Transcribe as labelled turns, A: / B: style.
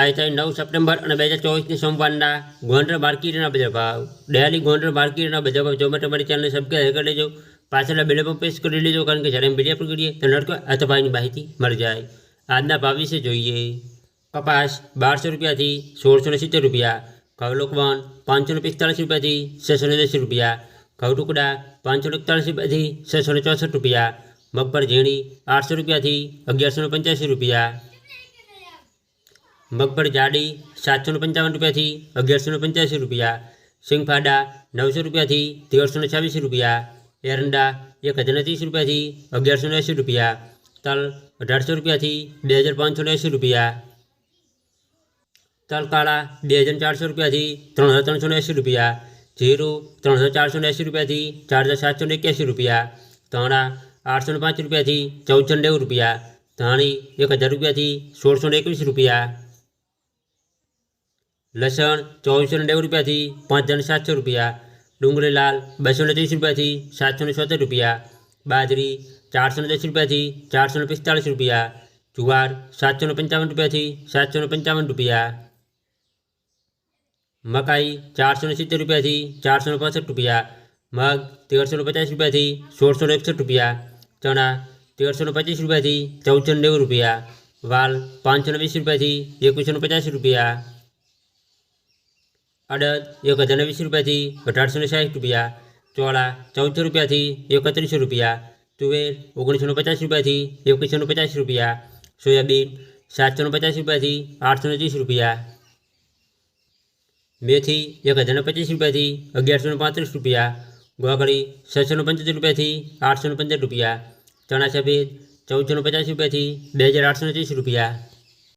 A: આજે તારીખ નવ સપ્ટેમ્બર અને બે હજાર ચોવીસની સોમવારના ગોંડલ માર્કેટના બજાર ભાવ. ડેલી ગોંડલ માર્કેટના બજાર ભાવ. માટે તમારી ચેનલને સબસ્ક્રાઈબ કરી લેજો. પાછળના બેલે પર પ્રેસ કરી લેજો, કારણ કે જ્યારે અમે વીડિયો પર કરીએ, તો નડકો આ ભાવની માહિતી મળી જાય. આજના ભાવ વિશે જોઈએ. કપાસ બારસો રૂપિયાથી સોળસો સિત્તેર રૂપિયા. ઘઉં લોકવન પાંચસો પિસ્તાળીસ રૂપિયાથી છસો ને રૂપિયા. ઘઉં ટુકડા પાંચસો એકતાળીસ રૂપિયાથી છસો ચોસઠ રૂપિયા. મગફળ ઝીણી આઠસો રૂપિયાથી અગિયારસો પંચ્યાસી રૂપિયા. મગફળી જાડી સાતસો ને પંચાવન રૂપિયાથી અગિયારસો ને પંચ્યાસી રૂપિયા સિંગફાડા નવસો રૂપિયાથી તેરસો ને છવ્વીસ રૂપિયા એરંડા એક હજાર ને ત્રીસ રૂપિયાથી અગિયારસો ને એંસી રૂપિયા તલ અઢારસો રૂપિયાથી બે હજાર પાંચસો ને એંસી રૂપિયા તલ કાળા બે હજાર ચારસો રૂપિયાથી ત્રણ હજાર ત્રણસો ને એંસી રૂપિયા જીરું ત્રણ હજાર ચારસો ને એંસી રૂપિયાથી ચાર હજાર સાતસો ને એક્યાસી રૂપિયા ધાણા આઠસો ને પાંચ રૂપિયાથી ચૌદસો ને નેવું રૂપિયા ધાણી એક હજાર રૂપિયાથી સોળસો ને એકવીસ રૂપિયા લસણ ચોવીસો ને નેવું રૂપિયાથી પાંચ હજાર ને સાતસો રૂપિયા ડુંગળી લાલ બસો ને ત્રીસ રૂપિયાથી સાતસો ને છોતેર રૂપિયા બાજરી ચારસો ને દસ રૂપિયાથી ચારસો ને પિસ્તાળીસ રૂપિયા જુવાર સાતસો ને પંચાવન રૂપિયાથી સાતસો ને પંચાવન રૂપિયા મકાઈ ચારસો ને સિત્તેર રૂપિયાથી ચારસો ને પાસઠ રૂપિયા મગ તેરસો ને પચાસ રૂપિયાથી સોળસો ને એકસઠ રૂપિયા ચણા તેરસો ને પચીસ રૂપિયાથી ચૌદસો ને નેવું રૂપિયા વાલ પાંચસો ને વીસ રૂપિયાથી એકવીસો ને પચાસ રૂપિયા અડદ એક હજાર ને વીસ રૂપિયાથી અઢારસો ને સાઠ રૂપિયા ચોળા ચૌદસો રૂપિયાથી એકત્રીસો રૂપિયા તુવેર ઓગણીસો ને પચાસ રૂપિયાથી એકવીસો ને પચાસ રૂપિયા સોયાબીન સાતસો ને પચાસ રૂપિયાથી આઠસો ને ત્રીસ રૂપિયા મેથી એક હજાર ને પચીસ રૂપિયાથી અગિયારસો ને પાંત્રીસ રૂપિયા ગોગળી છસો ને પંચોતેર રૂપિયાથી આઠસો ને પંદર રૂપિયા ચણા સફેદ ચૌદસો ને પચાસ રૂપિયાથી બે હજાર આઠસો ને ત્રીસ રૂપિયા